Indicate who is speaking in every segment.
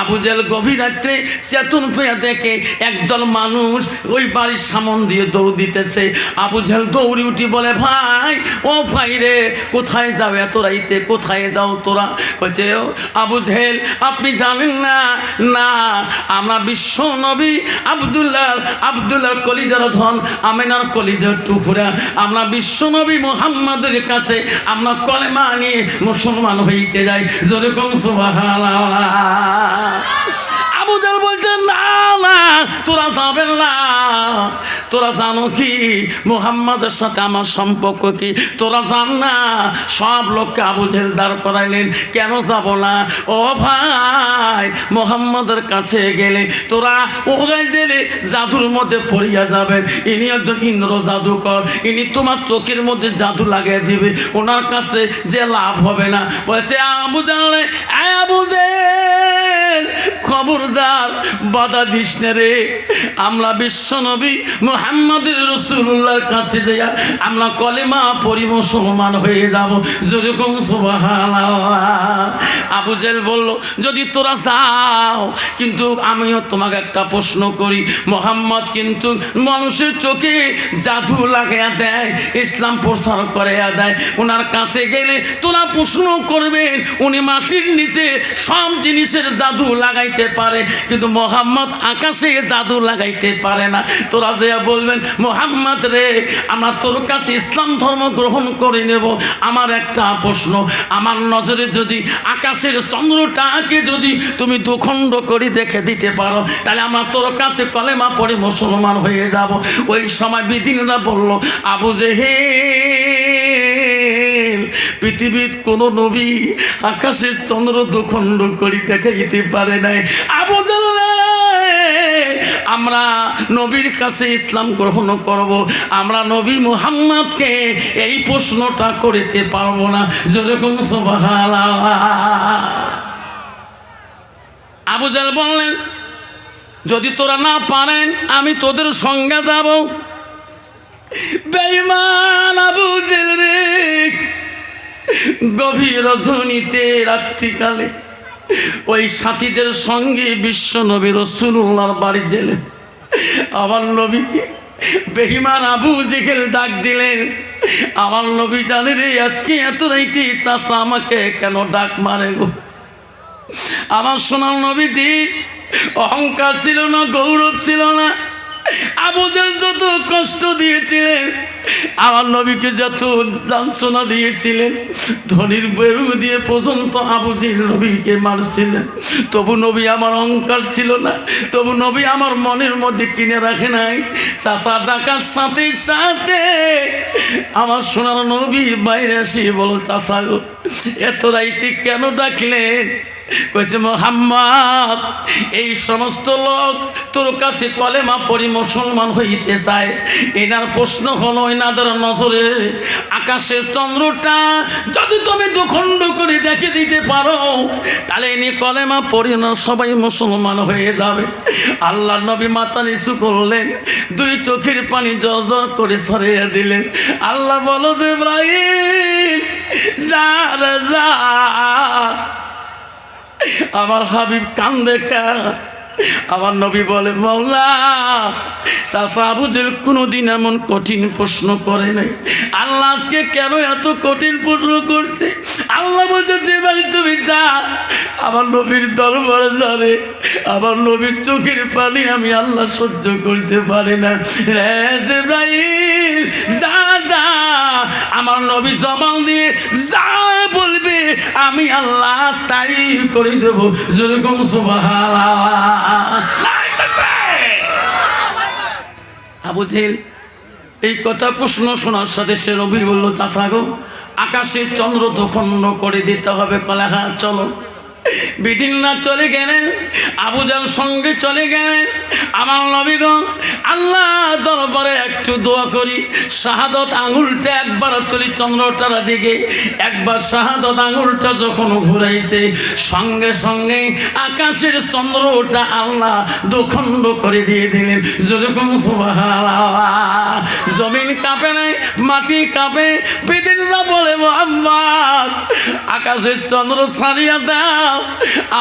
Speaker 1: Abu jail গভীর রাত্রে চেতন পেয়ে দেখে একদল মানুষ ওই বাড়ির সামন দিয়ে দৌড় দিতেছে। আবু জেল দৌড়ি উঠি বলে, ভাই, ও ভাই রে, কোথায় যাও এত রাইতে? কোথায় যাও তোরা? বলছে আবু জেল, আপনি জানেন না? না, আমরা বিশ্ব নবী আবদুল্লাহ আবদুল্লাহ কলিজার ধন, আমেনার কলিজার টুকুরা। আমরা বিশ্ব নবী মোহাম্মদের কাছে আমরা কলেমা নিয়ে মুসলমান হইতে যাই। যেরকম সুবাহ তোরা জানো কি? মুহাম্মাদের সাথে আমার সম্পর্ক কি? তোরা জান না? সব লোককে আবু জেল দাঁড় করাইলেন। কেন যাব না? ও ভাই, মোহাম্মদের কাছে গেলে তোরা ওগাই দিলে জাদুর মধ্যে পড়িয়া যাবেন। ইনি একজন ইন্দ্র জাদুকর। ইনি তোমার চোখের মধ্যে জাদু লাগিয়ে দিবে। ওনার কাছে যে লাভ হবে না। বলছে, আবু জানলে আবু খবরদার বাধা দিস রে। আমরা বিশ্বনবী মুহাম্মদের রসুল্লাহর কাছে দেয়া আমরা কলেমা পরি মুসলমান হয়ে যাব। যেরকম সুবহানাল্লাহ। আবু জেল বলল, যদি তোরা যাও কিন্তু আমিও তোমাকে একটা প্রশ্ন করি। মোহাম্মদ কিন্তু মানুষের চোখে জাদু লাগাইয়া দেয়, ইসলাম প্রসার করে দেয়। ওনার কাছে গেলে তোরা প্রশ্ন করবেন, উনি মাটির নিচে সব জিনিসের জাদু লাগাইতে পারে। কিন্তু মোহাম্মদ আকাশে জাদু লাগাইতে পারে না। তোরা যে বলবেন, মোহাম্মদ রে, আমরা তোর কাছে ইসলাম ধর্ম গ্রহণ করে নেব। আমার একটা প্রশ্ন, আমার নজরে যদি আকাশের চন্দ্রটাকে যদি তুমি দুখণ্ড করে দেখে দিতে পারো, তাহলে আমরা তোর কাছে কলেমা পড়ে মুসলমান হয়ে যাব। ওই সময় বিধিনরা বলল, আবু জেহে পৃথিবীর কোনো নবী আকাশের চন্দ্র দুখণ্ড করি দেখাইতে পারে নাই। আবু আমরা নবীর কাছে ইসলাম গ্রহণ করব। আমরা নবী মুহাম্মদকে এই প্রশ্নটা করিতে পারব না। যেরকম আবু জাল বললেন, যদি তোরা না পারেন, আমি তোদের সঙ্গে যাব। বেঈমান আবু জেল রে, গভীর রজনীতে রাত্রিকালে ওই সাথীদের সঙ্গে বিশ্ব নবী রসুল্লাহর বাড়ি দিলেন। আমার নবীকে বেহিমান আবু জেখেল ডাক দিলেন, আমার নবী জানে রে, আজকে এত রাইতে চাচা আমাকে কেন ডাক মারে গো? আমার সোনার নবীজি, অহংকার ছিল না, গৌরব ছিল না। আবুদের যত কষ্ট দিয়েছিলেন, আমার নবীকে যত লাঞ্ছনা দিয়েছিলেন, ধনির বেরু দিয়ে পর্যন্ত আবুজির নবীকে মারছিলেন। তবু নবী আমার অহংকার ছিল না, তবু নবী আমার মনের মধ্যে কিনে রাখে নাই। চাষা ডাকার সাথে সাথে আমার সোনার নবী বাইরে আসি বলো গো, এত রাইতে কেন ডাকলেন? কইছে, মোহাম্মদ, এই সমস্ত লোক তোর কাছে কলেমা পড়ি মুসলমান হইতে চায়। এনার প্রশ্ন হলো, এনাদের নজরে আকাশে চন্দ্রটা যদি তুমি দুখণ্ড করে দেখে দিতে পারো, তাহলে এনে কলেমা পড়ি না, সবাই মুসলমান হয়ে যাবে। আল্লাহ নবী মাথা নিচু করলেন, দুই চোখের পানি জল করে সরিয়ে দিলেন। আল্লাহ বলো যে ইব্রাহিম যা যা আমার হাবিব কান্দে আমার নবী বলে, মৌলা চাষা কোনোদিন এমন কঠিন প্রশ্ন করে নাই। আল্লাহ আজকে কেন এত কঠিন প্রশ্ন করছে? আল্লাহ বলছে, যে বাড়ি তুমি যা, আমার নবীর দরবারে যারে আমার নবীর চোখের পানি আমি আল্লাহ সহ্য করতে পারি না। যা যা। আমার নবী জবান দিয়ে যা বলবে, আমি আল্লাহ তাই করে দেব। যেরকম আবু এই কথা প্রশ্ন শোনার সাথে সে রবি বলল, চাচা গো, আকাশে চন্দ্র দখণ্ড করে দিতে হবে কলে হ্যাঁ চলো। বিধিনা চলে গেলেন আবুজাল সঙ্গে চলে গেলেন আমার নবীগ আল্লাহ দরবারে একটু দোয়া করি, শাহাদত আঙুলটা একবার তুলি চন্দ্রটার দিকে, একবার শাহাদত আঙুলটা যখন ঘুরাইছে, সঙ্গে সঙ্গে আকাশের চন্দ্রটা আল্লাহ দুখণ্ড করে দিয়ে দিলেন। যেরকম জমিন কাঁপে নাই, মাটি কাঁপে জিবরিলরা বলে মোহাম্মদ আকাশের চন্দ্র ছাড়িয়া দাও।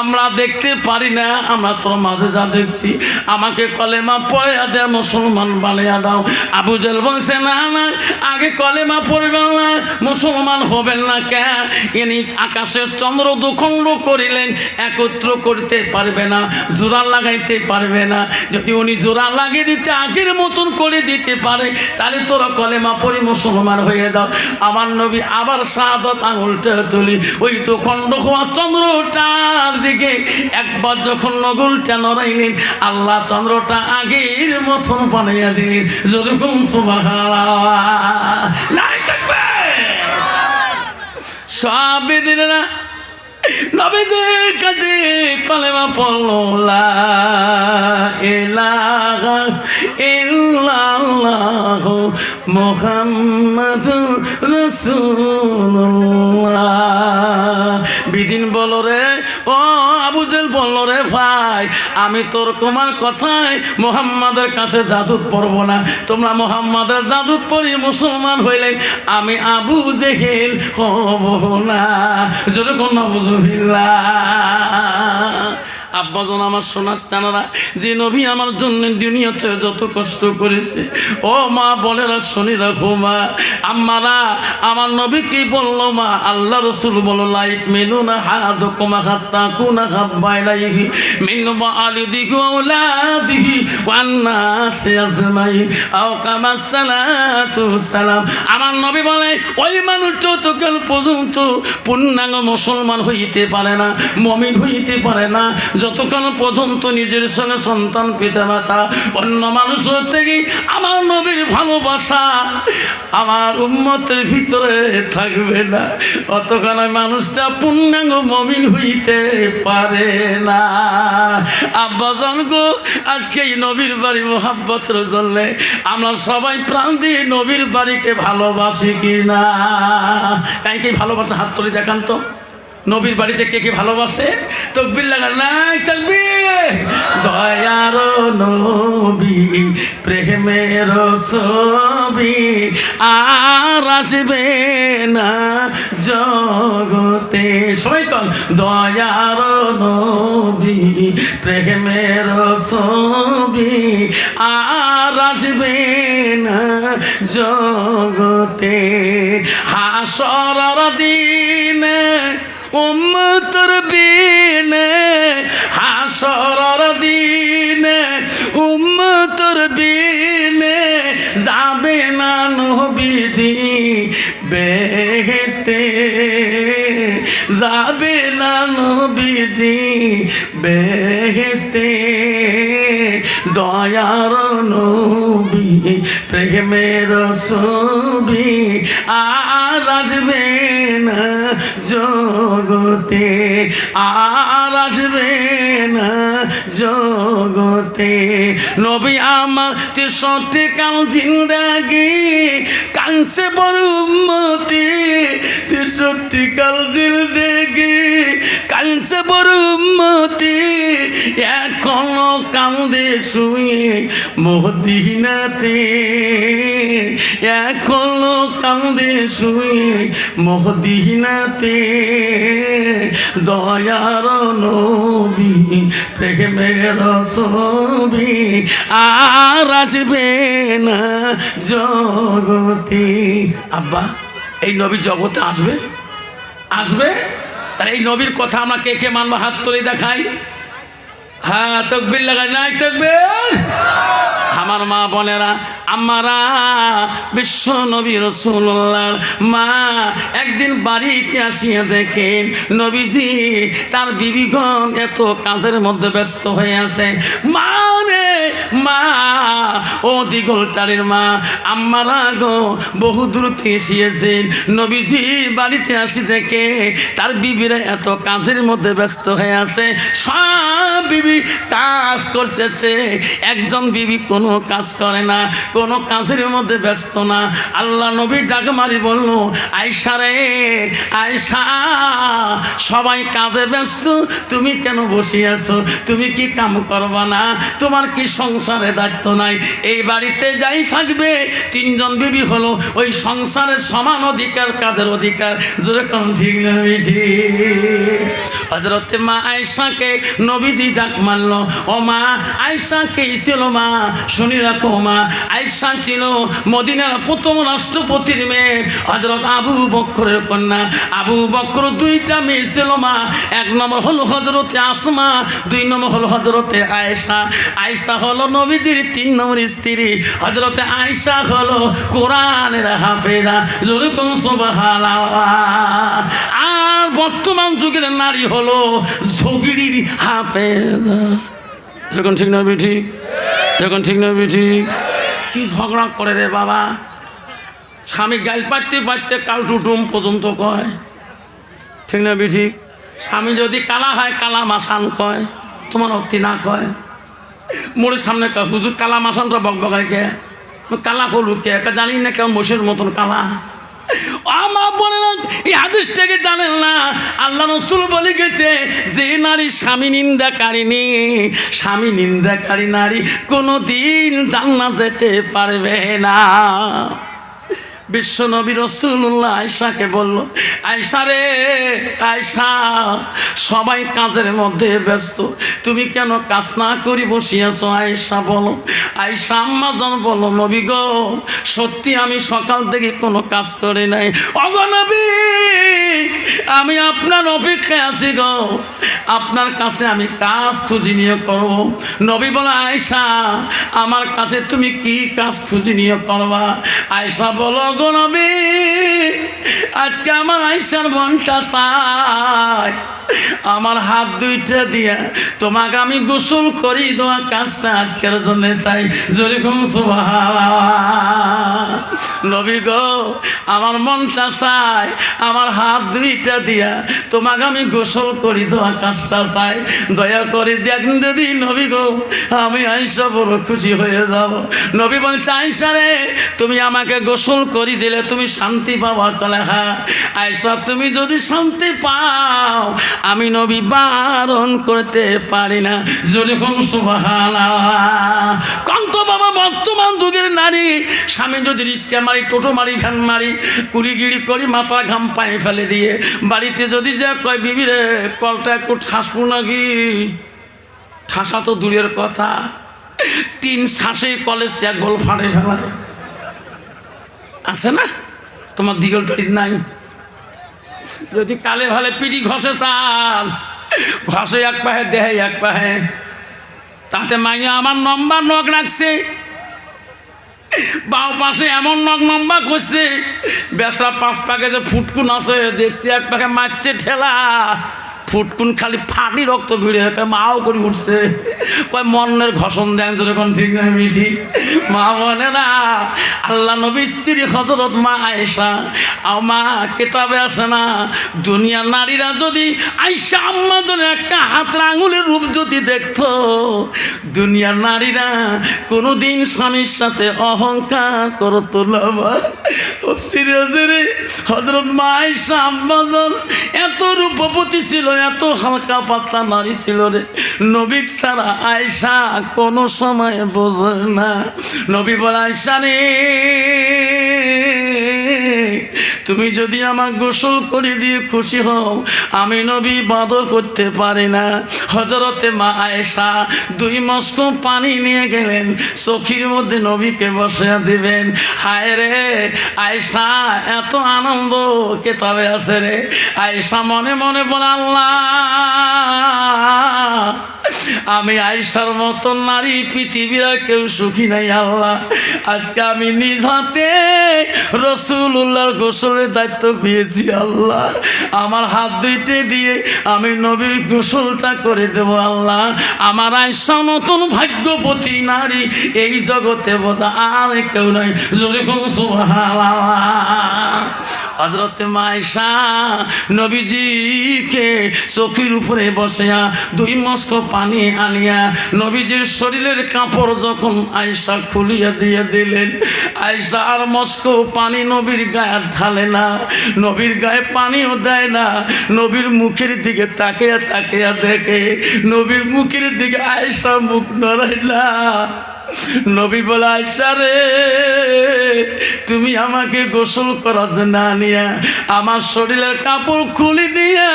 Speaker 1: আমরা দেখতে পারি না, আমরা তোর মাঝে যা দেখছি। আমাকে কলেমা পড়িয়া দে, মুসলমান বানিয়া দাও। আবু জেল বলছে, না না, আগে কলেমা পড়বেন না, মুসলমান হবেন না কে? ইনি আকাশের চন্দ্র দুখণ্ড করিলেন, একত্র করতে পারবে না, জোড়া লাগাইতে পারবে না। যদি উনি জোড়া লাগিয়ে দিতে আগের মতন করে দিতে পারে, তাহলে তোরা কলেমা পড়ি মুসলমান হয়ে দাও আমার নবী আবার সাদত আঙুলটা তুলি ওই তো খণ্ড হওয়া চন্দ্রটার দিকে একবার যখন নগলটা নড়াইলেন, আল্লাহ চন্দ্রটা আগের মতন বানাইয়া দিলেন। যেরকম সব দিলে না মুহাম্মাদুর রাসূলুল্লাহ। বলো রে, ও আবুজেল বলল রে, ভাই, আমি তোর তোমার কথায় মোহাম্মদের কাছে জাদু পড়ব না। তোমরা মোহাম্মদের জাদু পড়ি মুসলমান হইলে আমি আবু জেহেল হব না। যেরকম নবজুবিল্লা আব্বাজন আমার সোনার চানারা, যে নবী আমার জন্য দুনিয়াতে যত কষ্ট করেছে। ও মা, বলেরা, শুনি রাখো মা। আম্মারা, আমার নবী কি বলল মা? আল্লাহ রসুল বলো লাইক মেনু না হাত কোমা হাত্তা কুনা হাত বাইলাইহি মিনু মা আলি দিঘু আউলা দিহি সালাম। আমার নবী বলে, ওই মানুষ যতকাল পর্যন্ত পূর্ণাঙ্গ মুসলমান হইতে পারে না, মমিন হইতে পারে না। যতক্ষণ পর্যন্ত নিজের সঙ্গে সন্তান পিতা মাতা, অন্য মানুষ থেকে আমার নবীর ভালোবাসা আমার উন্মতের ভিতরে থাকবে না। অতক্ষণ মানুষটা পূর্ণাঙ্গ মমিন হইতে পারে না। আব্বা জনগো আজকে এই নবীর বাড়ি মোহাব্বতের জন্য আমরা সবাই প্রাণ দিয়ে নবীর বাড়িকে ভালোবাসি কি না কাই ভালোবাসা হাত তুলি দেখান তো। নবীর বাড়িতে কে কে ভালোবাসে? তকবির লাগা নাই, তকবির! দয়ার নবী, প্রেমের ছবি আর আসবে না জগতে। সবাই কন, দয়ার নবী, প্রেমের ছবি আর আসবে না জগতে। হাসর উম্মতর বিনে হাসর দিনে, উম্মতর বিনে যাবে না নবীজি বেহেস্তে যাবে না নবীজি বেহেস্তে দয়ার নবী, প্রেমের ছবি আর আসবে না। জগতে আর আসবে না জগতে। নবী আমাকে তেষট্টি জিন্দাগি কাংসে বড় উন্মতি তেষট্টি কাল জিন্দাগি বড় উন্মতি। এখনও কান্দে শুয়ে মহদিনাতে এখনও কান্দে শুয়ে মহদিনাতে দয়ার নবী, প্রেমের ছবি আর আসবে না জগতে। আব্বা, এই নবী জগতে আসবে? আসবে? তাহলে এই নবীর কথা আমরা কে কে মানবো, হাত তুলে দেখাই। হ্যাঁ তকবির লাগাই, নাই তকবির। আমার মা বোনেরা আমারা বিশ্ব নবী রসুল্লাহর মা একদিন বাড়িতে আসিয়া দেখেন নবীজি তার বিবিগণ এত কাজের মধ্যে ব্যস্ত হয়ে আছে। মা মা, ও দিগলটারের মা, আমারা গো বহু দূর এসিয়েছেন। নবীজি বাড়িতে আসি দেখে তার বিবিরা এত কাজের মধ্যে ব্যস্ত হয়ে আছে। সব বিবি কাজ করতেছে, একজন বিবি কোনো কাজ করে না। কোনো কাজের মধ্যে ব্যস্ত না। আল্লাহ নবী ডাক মারি বলল আয়সা রে আয়সা সবাই কাজে ব্যস্ত, তুমি কেন বসে আছো? তুমি কি কাম করবা না? তোমার কি সংসারে দায়িত্ব নাই? এই বাড়িতে যাই থাকবে, তিনজন বিবি হলো, ওই সংসারের সমান অধিকার, কাজের অধিকার। যেরকম ঠিক না হজরতে মা আয়সাকে নবীজি ডাক মারলো, ও মা আয়সা কে ছিল মা? শুনি রাখো মা আয়সা ছিল মদিনার প্রথম রাষ্ট্রপতির মেয়ে হজরত আবু বক্করের কন্যা। আবু বক্কর দুইটা মেয়ে ছিল মা, এক নম্বর হলো হজরতে আসমা, দুই নম্বর হলো হজরতে আয়েশা। আয়েশা হলো নবীজির তিন নম্বর স্ত্রী হজরতে আয়েশা হলো কোরআনের হাফেজা। যেরকম আর বর্তমান যুগের নারী হলো ঝগড়ির হাফেজা। যখন ঠিক না ঠিক? যখন ঠিক না ঠিক? কি ঝগড়া করে রে বাবা? স্বামী গাইল পাড়তে পারতে কাল টুটুম পর্যন্ত কয়। ঠিক না ঠিক স্বামী যদি কালা হয়, কালা মাসান কয়। তোমার অতি না কয়। মোড়ের সামনে কয়, হুজুর, কালা মাসানটা বকবকায় কে? কালা করলু কে? কে জানি না কেমন মোষের মতন কালা। আমার বলে না এই হাদিস থেকে জানেন না, আল্লাহ রসুল বলে গেছে, যে নারী স্বামী নিন্দাকারিনী স্বামী নিন্দাকারী নারী কোনো দিন জান্নাত যেতে পারবে না। বিশ্ব নবী রসুল্লাহ আয়সাকে বলল আয়সা রে আয়সা সবাই কাজের মধ্যে ব্যস্ত। তুমি কেন কাজ না করি বসিয়াছো আয়সা বলো। আয়সা আম্মাজন বলো নবী গো, সত্যি আমি সকাল থেকে কোনো কাজ করি নাই। অগনবী আমি আপনার অপেক্ষায় আছি গো। আপনার কাছে আমি কাজ খুঁজি নিয়ে করব। নবী বলো আয়সা আমার কাছে তুমি কি কাজ খুঁজি নিয়ে করবা? আয়সা বলো গো নবী, আজকে আমার আইসার বনটা চায়। আমার হাত দুইটা দিয়া তোমাকে আমি গোসল করি দেওয়া কাজটা আজকের জন্য চাই। যেরকম নবী গো, আমার মনটা চাই আমার হাত দুইটা দিয়া। তোমাকে আমি গোসল করি দেওয়া কাজটা চাই। দয়া করে দেখ যদি নবী গো, আমি আইসা বড় খুশি হয়ে যাব। নবী বলছে আইসা রে, তুমি আমাকে গোসল করি দিলে তুমি শান্তি পাবা কলে হ্যাঁ আয়সা তুমি যদি শান্তি পাও, আমি নবী বারণ করতে পারি না। সুবাহানা কন্ত বাবা বর্তমান যুগের নারী, স্বামী যদি রিক্সা মারি, টোটো মারি, ভ্যান মারি কুড়িগিড়ি করি, মাথা ঘাম পায়ে ফেলে দিয়ে বাড়িতে যদি যা কয়, বিবি রে, কলটা একটু ঠাসবো নাকি ঠাসা তো দূরের কথা। তিন শ্বাসে কলেজ এক গোল ফাটে ফেলা আছে না? তোমার দিগল টড়ি নাই? যদি কালে ভালে পিটি ঘষে চাল, ঘষে এক পাহে, দেহে এক পাহে, তাতে মাইয়া আমার নম্বর নখ রাখছে। বাও পাশে এমন নখ নম্বা করছে। বেসরা পাঁচ পাকে যে ফুটকুন আছে, দেখছি এক পাকে মারছে ঠেলা। ফুটকুন খালি ফাটি রক্ত ভিড়ে হয়ে। মাও করে উঠছে। কয় মনের ঘষণ দেন যখন ঠিক না মিঠি। মা বলে, না, আল্লাহ নবী স্ত্রী হজরত মা আয়েশা। আর মা কেতাবে আছে না, দুনিয়ার নারীরা যদি আয়েশা আম্মাদের একটা হাতের আঙুলের রূপ যদি দেখতো, দুনিয়ার নারীরা কোনোদিন স্বামীর সাথে অহংকার করতো না হজরত মা আয়েশা আম্মাজন এত রূপবতী ছিল এত হালকা পাতলা নারী ছিল রে। নবী ছাড়া আয়সা কোনো সময় বোঝে না। নবী বলে আয়সা রে তুমি যদি আমার গোসল করে দিয়ে খুশি হও, আমি নবী বাদও করতে পারি না। হজরতে মা আয়েশা দুই মস্ক পানি নিয়ে গেলেন, চোখির মধ্যে নবীকে বসে দিবেন। হায় রে, আয়েশা, এত আনন্দ কেতাবে আছে রে। আয়েশা মনে মনে বলে, আল্লাহ! আমি আয়সার মতন নারী, পৃথিবীর কেউ সুখী নাই, আল্লাহ। আজকে আমি নিজ হাতে রসুল্লাহর গোসলের দায়িত্ব পেয়েছি, আল্লাহ। আমার হাত দুইটে দিয়ে আমি নবীর গোসলটা করে দেবো, আল্লাহ। আমার আয়সা নতুন ভাগ্যবতী নারী, এই জগতে বোঝা আর কেউ নাই। যেরকম সুবহানাল্লাহ। হজরতে মাইশা নবীজিকে চোখের উপরে বসিয়া দুই মস্ক পানি আনিয়া নবীজির শরীরের কাপড় যখন আয়সা খুলিয়া দিয়ে দিলেন আয়সা আর মস্ক পানি নবীর গায়ে ঢালে না, নবীর গায়ে পানিও দেয় না, নবীর মুখের দিকে তাকিয়া তাকিয়া দেখে, নবীর মুখের দিকে আয়সা মুখ নড়াই না নবী বলে, আয়সা রে, তুমি আমাকে গোসল করার জন্য আনিয়া আমার শরীরের কাপড় খুলে দিয়া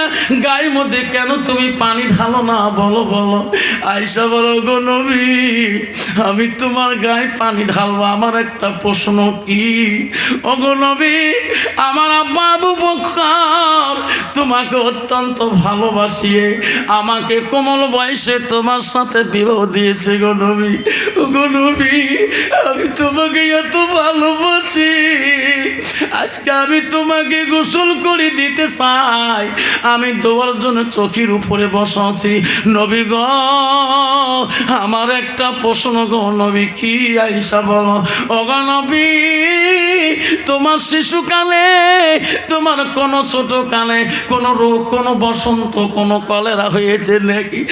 Speaker 1: গায়ের মধ্যে কেন তুমি পানি ঢালো না? বলো বলো। আয়সা বলো গো নবী, আমি তোমার গায়ে পানি ঢালবো। আমার একটা প্রশ্ন কি? ও গো নবী, আমার আব্বা আবু তোমাকে অত্যন্ত ভালোবাসিয়ে আমাকে কোমল বয়সে তোমার সাথে বিবাহ দিয়েছে গো নবী। গো নবী, আমি তোমাকে এত ভালোবাসি। আজকে আমি তোমাকে গোসল করে দিতে চাই। আমি তোমার জন্য চোখের উপরে বসাছি। নবী গ, আমার একটা প্রশ্ন গো, নবী, কি আইসা বলো? অগ নবী, তোমার শিশুকালে, তোমার কোনো ছোট কালে কোনো রোগ, কোনো বসন্ত, কোনো কলেরা হয়েছে নাকি?